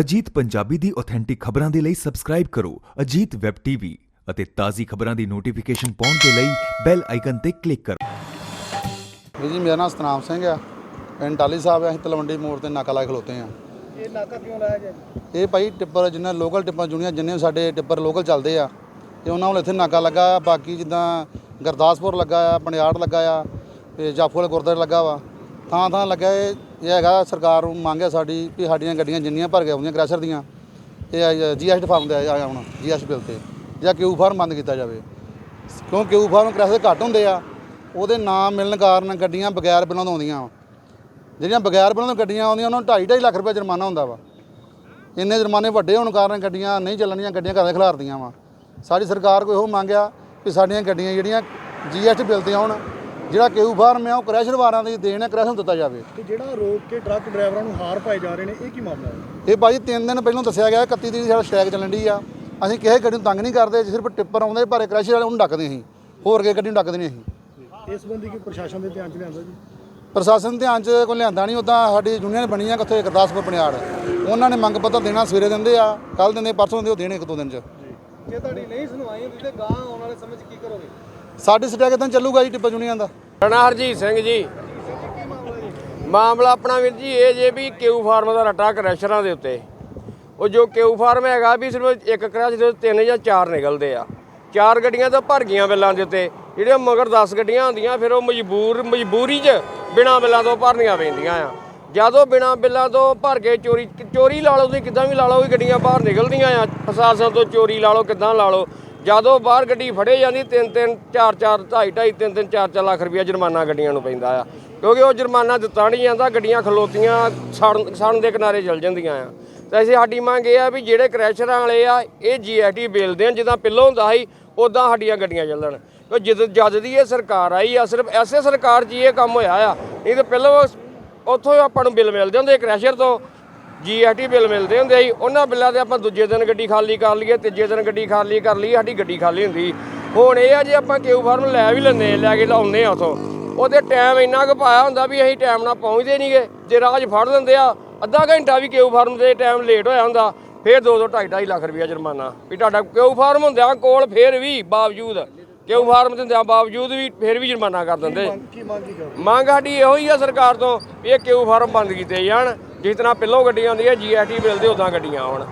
ਅਜੀਤ ਪੰਜਾਬੀ ਦੀ authentic ਖਬਰਾਂ ਦੇ ਲਈ ਸਬਸਕ੍ਰਾਈਬ ਕਰੋ ਅਜੀਤ ਵੈਬ ਟੀਵੀ ਅਤੇ ਤਾਜ਼ੀ ਖਬਰਾਂ ਦੀ ਨੋਟੀਫਿਕੇਸ਼ਨ ਪਾਉਣ ਦੇ ਲਈ ਬੈਲ ਆਈਕਨ ਤੇ ਕਲਿੱਕ ਕਰੋ। ਵੀਰ ਜੀ ਮੇਰਾ ਨਾਮ ਸਤਨਾਮ ਸਿੰਘ ਆ। ਪਿੰਡ ਟਾਲੀ ਸਾਹਿਬ ਆ ਅਸੀਂ ਤਲਵੰਡੀ ਮੋੜ ਤੇ ਨਾਕਾ ਲਾ ਖਲੋਤੇ ਆ। ਇਹ ਨਾਕਾ ਕਿਉਂ ਲਾਇਆ ਗਿਆ ਇਹ ਭਾਈ ਟਿੱਪਰ ਜਿੰਨਾ ਲੋਕਲ ਟਿੱਪਰ ਜੁਨੀਆਂ ਜਿੰਨੇ ਸਾਡੇ ਟਿੱਪਰ ਲੋਕਲ ਚੱਲਦੇ ਆ ਤੇ ਉਹਨਾਂ ਵੱਲ ਇੱਥੇ ਨਾਕਾ ਲੱਗਾ ਆ। ਬਾਕੀ ਜਿੱਦਾਂ ਗੁਰਦਾਸਪੁਰ ਲੱਗਾ ਆ ਪਣਿਆੜ ਲੱਗਾ ਆ ਤੇ ਜਾਫੂ ਵਾਲੇ ਗੁਰਦੁਆਰੇ ਲੱਗਾ ਵਾ। ਥਾਂ ਥਾਂ ਲੱਗਾ ਇਹ ਇਹ ਹੈਗਾ ਸਰਕਾਰ ਨੂੰ ਮੰਗ ਹੈ ਸਾਡੀ ਵੀ ਸਾਡੀਆਂ ਗੱਡੀਆਂ ਜਿੰਨੀਆਂ ਭਰ ਕੇ ਆਉਂਦੀਆਂ ਕ੍ਰੈਸ਼ਰ ਦੀਆਂ, ਇਹ ਜੀਐਸਟੀ ਫਾਰਮ ਦੇ ਆਇਆ ਹੁਣ ਜੀਐਸਟੀ ਬਿੱਲ ਤੇ, ਜਾਂ ਕਿਊ ਫਾਰਮ ਬੰਦ ਕੀਤਾ ਜਾਵੇ। ਕਿਉਂ ਕਿਊ ਫਾਰਮ ਕ੍ਰੈਸ਼ਰ ਘੱਟ ਹੁੰਦੇ ਆ, ਉਹਦੇ ਨਾਮ ਮਿਲਣ ਕਾਰਨ ਗੱਡੀਆਂ ਬਗੈਰ ਬਿੱਲਾਂ ਤੋਂ ਆਉਂਦੀਆਂ ਵਾ। ਜਿਹੜੀਆਂ ਬਗੈਰ ਬਿੱਲਾਂ ਤੋਂ ਗੱਡੀਆਂ ਆਉਂਦੀਆਂ, ਉਹਨਾਂ ਨੂੰ 2.5 ਲੱਖ ਰੁਪਏ ਜੁਰਮਾਨਾ ਹੁੰਦਾ ਵਾ। ਇੰਨੇ ਜੁਰਮਾਨੇ ਵੱਡੇ ਹੋਣ ਕਾਰਨ ਗੱਡੀਆਂ ਨਹੀਂ ਚੱਲਣੀਆਂ, ਗੱਡੀਆਂ ਘਰਾਂ ਖਿਲਾਰਦੀਆਂ ਵਾ। ਸਾਡੀ ਸਰਕਾਰ ਕੋਈ ਇਹੋ ਮੰਗਿਆ ਕਿ ਸਾਡੀਆਂ ਗੱਡੀਆਂ ਜਿਹੜੀਆਂ ਜੀਐਸਟੀ ਬਿੱਲ ਤੇ ਆਉਣ ਜਿਹੜਾ ਕਿਊ ਫਾਰਮ ਆ ਉਹ ਕ੍ਰੈਸ਼ਰ ਵਾਰਾਂ ਦੀ ਦੇਣ ਹੈ ਕ੍ਰੈਸ਼ਰ ਦਿੱਤਾ ਜਾਵੇ। ਤੇ ਜਿਹੜਾ ਰੋਕ ਕੇ ਟਰੱਕ ਡਰਾਈਵਰਾਂ ਨੂੰ ਹਾਰ ਪਾਏ ਜਾ ਰਹੇ ਨੇ ਇਹ ਕੀ ਮਾਮਲਾ ਹੈ? ਇਹ ਭਾਜੀ ਤਿੰਨ ਦਿਨ ਪਹਿਲਾਂ ਦੱਸਿਆ ਗਿਆ 31 ਤਰੀਕ ਸਾਡਾ ਸਟ੍ਰਾਈਕ ਚੱਲਣ ਦੀ ਆ। ਅਸੀਂ ਕਿਸੇ ਗੱਡੀ ਨੂੰ ਤੰਗ ਨਹੀਂ ਕਰਦੇ ਸਿਰਫ ਟਿੱਪਰ ਆਉਂਦੇ ਭਾਰੇ ਕ੍ਰੈਸ਼ਰ ਵਾਲੇ ਉਹਨੂੰ ਡੱਕਦੇ ਅਸੀਂ। ਹੋਰ ਕਿਸੇ ਗੱਡੀ ਨੂੰ ਡੱਕਦੇ ਨਹੀਂ ਅਸੀਂ। ਇਸ ਸੰਬੰਧੀ ਕੀ ਪ੍ਰਸ਼ਾਸਨ ਦੇ ਧਿਆਨ ਚ ਲਿਆਂਦਾ ਜੀ? ਪ੍ਰਸ਼ਾਸਨ ਧਿਆਨ 'ਚ ਕੋਈ ਲਿਆਂਦਾ ਨਹੀਂ ਉਦਾਂ ਸਾਡੀ ਯੂਨੀਅਨ ਬਣੀ ਆ ਕਿੱਥੇ ਗੁਰਦਾਸਪੁਰ ਪਣਿਆੜ ਉਹਨਾਂ ਨੇ ਮੰਗ ਪੱਤਰ ਦੇਣਾ ਸਵੇਰੇ ਦਿੰਦੇ ਆ ਕੱਲ ਦਿੰਦੇ ਪਰਸੋਂ ਦਿੰਦੇ ਉਹ ਦੇਣੇ ਇੱਕ ਦੋ ਦਿਨ 'ਚ। ਜੇ। ਤੁਹਾਡੀ ਨਹੀਂ ਸੁਣਵਾਈ ਹੁੰਦੀ ਤੇ ਗਾਂ ਆਉਣ ਵਾਲੇ ਸਮੇਂ 'ਚ ਕੀ ਕਰੋਗੇ? ਸਾਡੀ ਸਟੈਕ ਤਾਂ ਚੱਲੂਗਾ ਜੀ ਟਿੱਪਰ ਯੂਨੀਅਨ ਦਾ। ਰਣਾ ਹਰਜੀਤ ਸਿੰਘ ਜੀ, ਮਾਮਲਾ ਆਪਣਾ ਵੀਰ ਜੀ ਇਹ ਜੇ ਵੀ ਕਿਊ ਫਾਰਮ ਦਾ ਰੱਟਾ ਕਰੈਸ਼ਰਾਂ ਦੇ ਉੱਤੇ। ਉਹ ਜੋ ਕਿਊ ਫਾਰਮ ਹੈਗਾ ਵੀ ਸਿਰਫ ਇੱਕ ਕ੍ਰੈਸ਼ ਦੇ ਤਿੰਨ ਜਾਂ ਚਾਰ ਨਿਕਲਦੇ ਆ। ਚਾਰ ਗੱਡੀਆਂ ਤਾਂ ਭਰ ਗਈਆਂ ਬਿੱਲਾਂ ਦੇ ਉੱਤੇ। ਜਿਹੜੀਆਂ ਮਗਰ 10 ਗੱਡੀਆਂ ਹੁੰਦੀਆਂ, ਫਿਰ ਉਹ ਮਜਬੂਰ, ਮਜਬੂਰੀ 'ਚ ਬਿਨਾਂ ਬਿੱਲਾਂ ਤੋਂ ਭਰਨੀਆਂ ਪੈਂਦੀਆਂ ਆ। ਜਦੋਂ ਬਿਨਾਂ ਬਿੱਲਾਂ ਤੋਂ ਭਰ ਕੇ ਚੋਰੀ ਚੋਰੀ ਲਾ ਲਓ, ਤੁਸੀਂ ਕਿੱਦਾਂ ਵੀ ਲਾ ਲਓ ਵੀ ਗੱਡੀਆਂ ਬਾਹਰ ਨਿਕਲਦੀਆਂ ਆ। ਪ੍ਰਸ਼ਾਸਨ ਤੋਂ ਚੋਰੀ ਲਾ ਲਓ, ਕਿੱਦਾਂ ਲਾ ਲਓ। ਜਦੋਂ ਬਾਹਰ ਗੱਡੀ ਫੜੇ ਜਾਂਦੀ, ਤਿੰਨ ਤਿੰਨ, ਚਾਰ ਚਾਰ, ਢਾਈ ਢਾਈ, ਤਿੰਨ ਤਿੰਨ, ਚਾਰ ਚਾਰ ਲੱਖ ਰੁਪਇਆ ਜੁਰਮਾਨਾ ਗੱਡੀਆਂ ਨੂੰ ਪੈਂਦਾ ਆ। ਕਿਉਂਕਿ ਉਹ ਜੁਰਮਾਨਾ ਦਿੱਤਾ ਨਹੀਂ ਜਾਂਦਾ, ਗੱਡੀਆਂ ਖਲੋਤੀਆਂ ਸੜਨ ਸੜਨ ਦੇ ਕਿਨਾਰੇ ਚਲ ਜਾਂਦੀਆਂ ਆ। ਤਾਂ ਅਸੀਂ ਸਾਡੀ ਮੰਗ ਇਹ ਆ ਵੀ ਜਿਹੜੇ ਕ੍ਰੈਸ਼ਰਾਂ ਵਾਲੇ ਆ, ਇਹ ਜੀਐਸਟੀ ਬਿੱਲ ਦੇਣ, ਜਿੱਦਾਂ ਪਹਿਲਾਂ ਹੁੰਦਾ ਸੀ ਉਦਾਂ ਸਾਡੀਆਂ ਗੱਡੀਆਂ ਚੱਲਣ। ਕਿਉਂ ਜਦ ਜਦ ਦੀ ਇਹ ਸਰਕਾਰ ਆਈ ਆ, ਸਿਰਫ ਐਸੇ ਸਰਕਾਰ 'ਚ ਹੀ ਇਹ ਕੰਮ ਹੋਇਆ ਆ। ਨਹੀਂ ਤਾਂ ਪਹਿਲਾਂ ਉੱਥੋਂ ਆਪਾਂ ਨੂੰ ਬਿੱਲ ਮਿਲਦੇ ਹੁੰਦੇ ਕ੍ਰੈਸ਼ਰ ਤੋਂ। ਜੀਐਸਟੀ ਬਿੱਲ ਮਿਲਦੇ ਹੁੰਦੇ ਸੀ ਉਹਨਾਂ ਬਿੱਲਾਂ ਤੇ ਆਪਾਂ ਦੂਜੇ ਦਿਨ ਗੱਡੀ ਖਾਲੀ ਕਰ ਲਈਏ ਤੀਜੇ ਦਿਨ ਗੱਡੀ ਖਾਲੀ ਕਰ ਲਈ ਸਾਡੀ ਗੱਡੀ ਖਾਲੀ ਹੁੰਦੀ। ਹੁਣ ਇਹ ਆ ਜੇ ਆਪਾਂ ਕਿਊ ਫਾਰਮ ਲੈ ਵੀ ਲੈਂਦੇ ਲੈ ਕੇ ਲਾਉਂਦੇ ਆ ਉਥੋਂ। ਉਹਦੇ ਟਾਈਮ ਇੰਨਾ ਕੁ ਪਾਇਆ ਹੁੰਦਾ ਵੀ ਅਸੀਂ ਟਾਈਮ ਨਾਲ ਪਹੁੰਚਦੇ ਨਹੀਂਗੇ ਜੇ ਰਾਜ ਫੜ ਲੈਂਦੇ ਆ ਅੱਧਾ ਘੰਟਾ ਵੀ ਕਿਊ ਫਾਰਮ ਦੇ ਟਾਈਮ ਲੇਟ ਹੋਇਆ ਹੁੰਦਾ ਫੇਰ 2 2 2.5 ਲੱਖ ਰੁਪਇਆ ਜੁਰਮਾਨਾ। ਵੀ ਤੁਹਾਡਾ ਕਿਊ ਫਾਰਮ ਹੁੰਦਿਆਂ ਕੋਲ ਫੇਰ ਵੀ ਬਾਵਜੂਦ ਕਿਊ ਫਾਰਮ ਦੇ ਹੁੰਦਿਆਂ ਬਾਵਜੂਦ ਵੀ ਫੇਰ ਵੀ ਜੁਰਮਾਨਾ ਕਰ ਦਿੰਦੇ। ਮੰਗ ਸਾਡੀ ਇਹੋ ਹੀ ਆ ਸਰਕਾਰ ਤੋਂ ਵੀ ਇਹ ਕਿਊ ਫਾਰਮ ਬੰਦ ਕੀਤੇ ਜਾਣ। ਜਿਸ ਤਰ੍ਹਾਂ ਪਹਿਲੋਂ ਗੱਡੀਆਂ ਆਉਂਦੀਆਂ ਜੀਐਸਟੀ ਬਿੱਲ ਦੇ ਉਦਾਂ ਗੱਡੀਆਂ ਆਉਣ।